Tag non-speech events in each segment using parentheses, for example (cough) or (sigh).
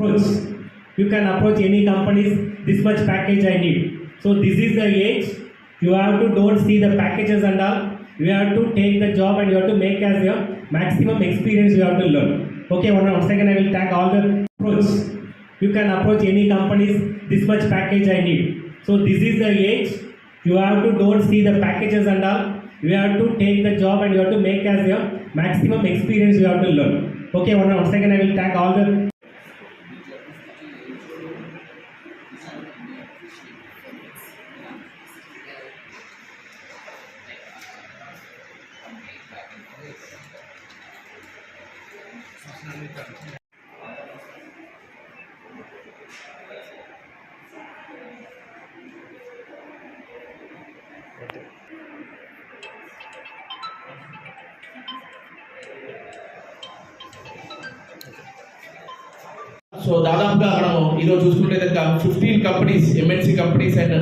approach. You can approach any companies, this much package I need. So this is the age, you have to don't see the packages and all, you have to take the job and you have to make as your maximum experience you have to learn. Okay, one, one second I will tag all the approach. You can approach any companies, this much package I need. So this is the age, you have to don't see the packages and all, you have to take the job and you have to make as your maximum experience you have to learn. Okay, one, one second I will tag all the so దాదాపుగా మనము ఈరోజు చూసుకుంటే కనుక fifteen companies MNC companies and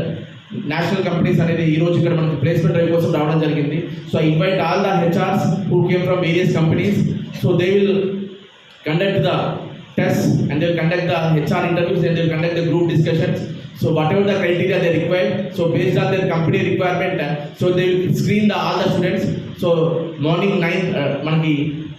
national companies అనేది ఈ రోజు ఇక్కడ మనకి ప్లేస్మెంట్ డ్రైవ్ కోసం రావడం జరిగింది. So I invite all the HRs who came from various companies so they will conduct the tests and they'll conduct the HR interviews and they'll conduct the group discussions. So whatever the criteria they require, so based on their company requirement, uh, so they will screen the all the students. So morning nine మనకి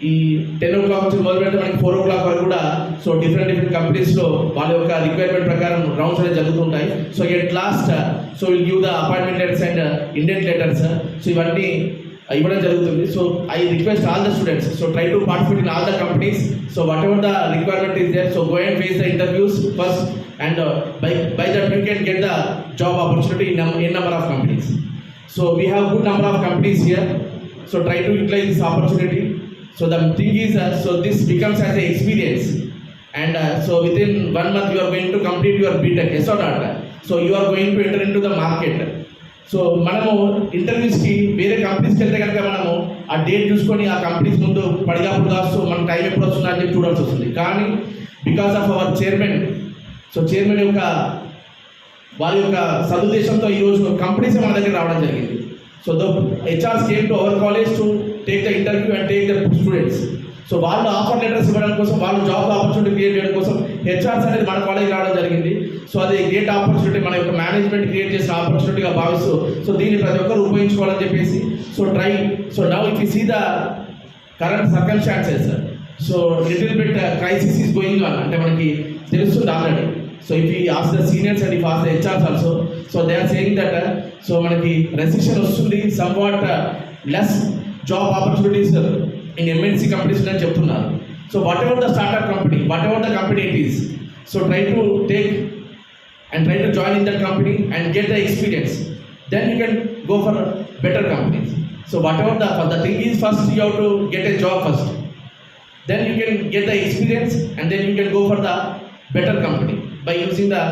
ఈ ten ఓ clock నుంచి మొదలు పెడితే మనకి four ఓ clock వరకు కూడా so different different కంపెనీస్లో వాళ్ళ యొక్క రిక్వైర్మెంట్ ప్రకారం రౌండ్స్ అనేది జరుగుతుంటాయి so at last so will give the appointment letters and Indian letters so ఇవన్నీ ఇవ్వడం జరుగుతుంది. So I request all the students so try to participate in all the companies so whatever the requirement is there so go and face the interviews first and by by that you can get the job opportunity in in number of companies so we have good number of companies here so try to utilize this opportunity so the thing is so this becomes as a experience and uh, so within one month you going to complete your BTech S R not so So you are going to enter into the. So మనము ఇంటర్వ్యూస్కి వేరే కంపెనీస్కి వెళ్తే కనుక మనము ఆ date చూసుకొని ఆ కంపెనీస్ ముందు పడిగాపుడు కాస్తూ మన టైం ఎప్పుడు వస్తుందా అని చెప్పి చూడాల్సి వస్తుంది. కానీ because of our chairman so chairman యొక్క వారి యొక్క సదుద్దేశంతో ఈరోజు కంపెనీస్ మన దగ్గర రావడం జరిగింది. So the HRs came to our college to take the interview and take the students so వాళ్ళు ఆఫర్ లెటర్స్ ఇవ్వడం కోసం వాళ్ళు జాబ్ ఆపర్చునిటీ క్రియేట్ చేయడం కోసం హెచ్ఆర్స్ అనేది మన కాలేజ్ రావడం జరిగింది. సో అది గ్రేట్ ఆపర్చునిటీ మన యొక్క మేనేజ్మెంట్ క్రియేట్ చేసిన ఆపర్చునిటీగా భావిస్తూ సో దీన్ని ప్రతి ఒక్కరు ఉపయోగించుకోవాలని చెప్పేసి so try so now if you see the current circumstances so little bit crisis is going on అంటే మనకి తెలుస్తుంది already so if we ask the seniors and if ask the HRs also so they are saying that so మనకి recession వస్తుంది somewhat less job opportunities in MNC companies అని చెప్తున్నారు. So whatever the startup company, whatever the company it is, so try to take and try to join in that company and get the experience. Then you can go for better companies. So whatever the the thing is, first you have to get a job first. Then you can get the experience and then you can go for the better company by using the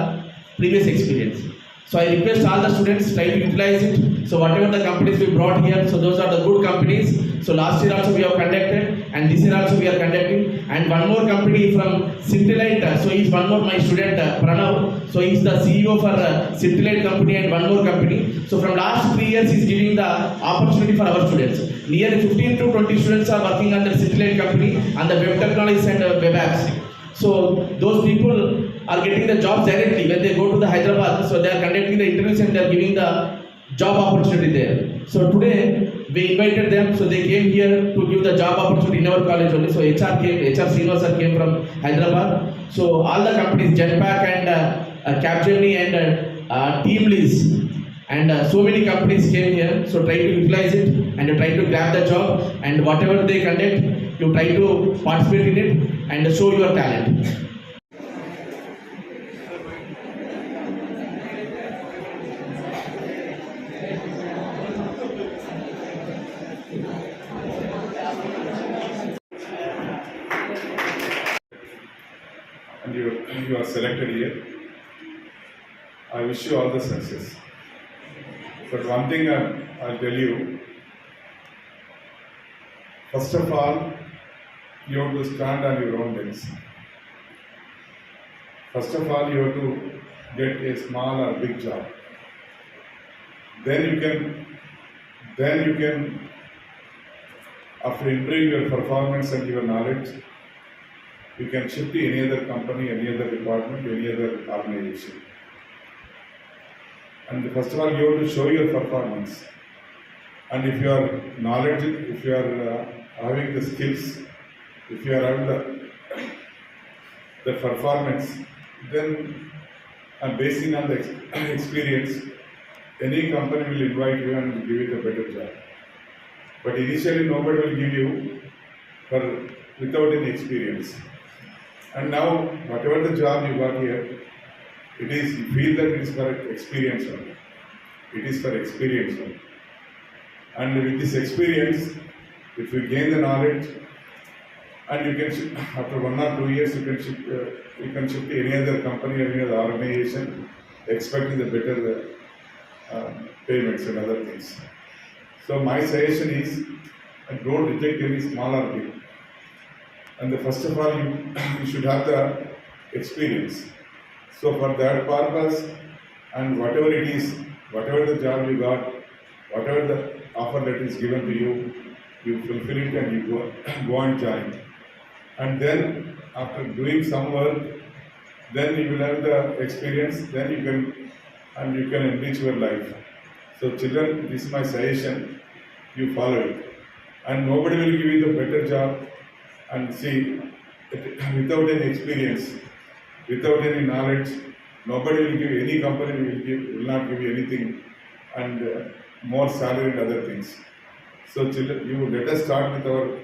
previous experience. So I request all the students try to utilize it so whatever the companies we brought here, so those are the good companies. So last year also we have conducted and this year also we are conducting. And one more company from Scintillite, uh, so he's one more my student uh, Pranav. So he's the CEO for uh, company and one more company. So from last three years he's giving the opportunity for our students. Nearly 15 to 20 students are working under the company and the web technologies and uh, web apps. So those people are getting the jobs directly when they go to the Hyderabad. So they are conducting the interviews and they are giving the job opportunity there. So today we invited them. So they came here to give the job opportunity in our college only. So HR came, HR Srinivas sir came from Hyderabad. So all the companies, Jetpack and uh, uh, Capgemini and uh, uh, Teamlease and uh, so many companies came here. So try to utilize it and try to grab the job and whatever they conduct, you try to participate in it and show your talent. And you, you are selected here. I wish you all the success. But one thing I, I'll tell you, first of all, you have to stand on your own legs. First of all, you have to get a small or big job. Then you can, then you can, after improving your performance and your knowledge, you can shift to any other company, any other department, any other organization. And first of all, you have to show your performance. And if you are knowledge, if you are uh, having the skills, if you are having the, the performance, then and basing on the (clears throat) experience, any company will invite you and give you a better job. But initially, nobody will give you for without any experience. And now, whatever the job you got here, it is you feel that it is for experience only. It is for experience only. And with this experience, if you gain the knowledge, and you can after one or two years, you can shift, uh, you can shift to any other company, any other organization, expecting the better uh, payments and other things. So my suggestion is, uh, don't reject any small or big. And the first of all, you, you should have the experience. So for that purpose, and whatever it is, whatever the job you got, whatever the offer that is given to you, you fulfill it and you go, (coughs) go and join. And then after doing some work, then you will have the experience, then you can, and you can enrich your life. So children, this is my suggestion, you follow it. And nobody will give you the better job and see, without any experience, without any knowledge, nobody will give, any company will give, will not give you anything and uh, more salary and other things. So children, you let us start with our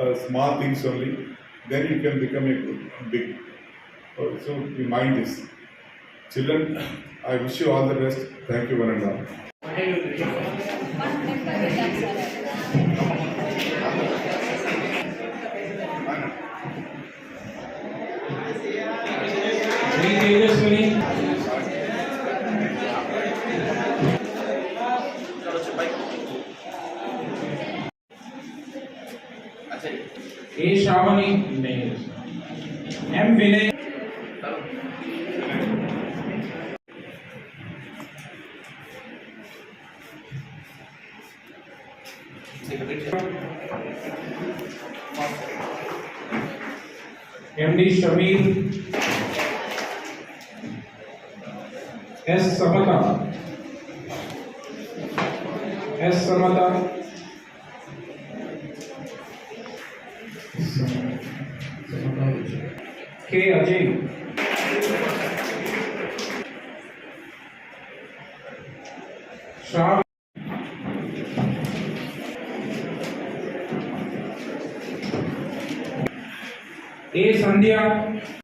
uh, small things only, then you can become a good- big. Uh, So you mind this. Children, I wish you all the best. Thank you one and all. A Shravani नहीं M Vinay. M D Shamir S Samata. S Samata. 해야지. 자. 예, 산디야.